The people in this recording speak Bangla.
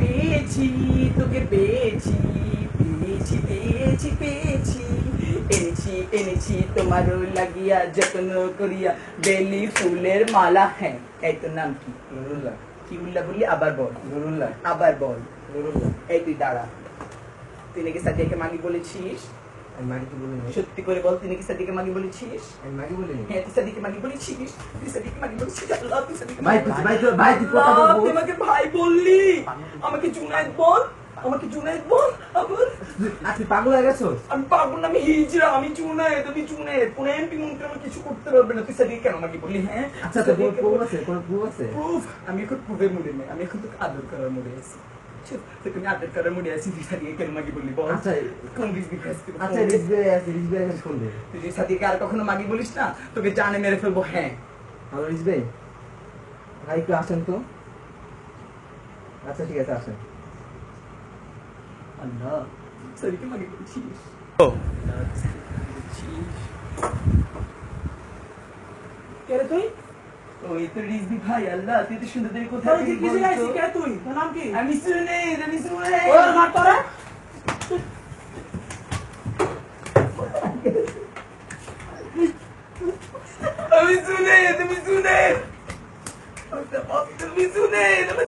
পেয়েছি তোকে পেয়েছি পেয়েছি পেয়েছি পেয়েছি এনেছি এনেছি তোমারও লাগিয়া যত্ন করিয়া বেলি ফুলের মালা। হ্যাঁ এই তোর নাম কি? নুরুল্লাহ কি উল্লাহ বললি আবার বল। নুরুল্লাহ আবার বল। নুরুল্লাহ এই তুই দাঁড়া। তুই নাকি সাদিয়াকে মাগি বলেছিস? আমি সত্যি করে বল তুই নাকি সাদিয়াকে মাগি বলেছিস? আমি বলিনি হ্যাঁ তুই সাদিয়াকে মাগি বলেছিস। তুই সাদিয়াকে মাগি বলেছিস আল্লাহ তুই সাদিয়াকে ভাই, ভাই, ভাই, তুই কথা আল্লাহ, তুই আমাকে ভাই বললি। আমাকে জুনায়েদ বল আমাকে জুনায়েদ বল আবার আজকে পাগল হয়ে গেছো আমি পাগল না আমি হিজরা আমি চুনায়েদ আমি চুনায়েদ কোন এমপি মন্ত্রী আমার কিছু করতে পারবে না। তুই সাদিয়া কেন আমাকে বললি হ্যাঁ? আচ্ছা তো প্রুফ আছে কোনো প্রুফ আছে? প্রুফ আমি এখন প্রুফের মুডে নেই। আমি এখন তোকে আদর করার মুডে আছি। চুপ, তোকে আমি আদর করার মুডে আছি তুই সাদিয়া কেন আমাকে বললি বল আচ্ছা কোন দিক দিয়ে আচ্ছা রিজবে আছে রিজবে আছে ফোন দে তুই যদি সাদিয়াকে আর কখনো মাগি বলিস না তোকে জানে মেরে ফেলব হ্যাঁ হ্যালো রিজবে ভাই একটু আসেন তো আচ্ছা ঠিক আছে আসেন আল্লাহ সাদিয়াকে মাগি বলছিস কে রে তুই ওই তো রিজবি ভাই আল্লাহ তুই তো সুন্দর দেবী কোথায় তুই পেলি কিসে বল গাইছিস তো? কে তুই? তোর নাম কি? আমি শুনে আমি শুনে ওর মার তোরা। আমি শুনে তুমি শুনে তুমি শুনে তুমি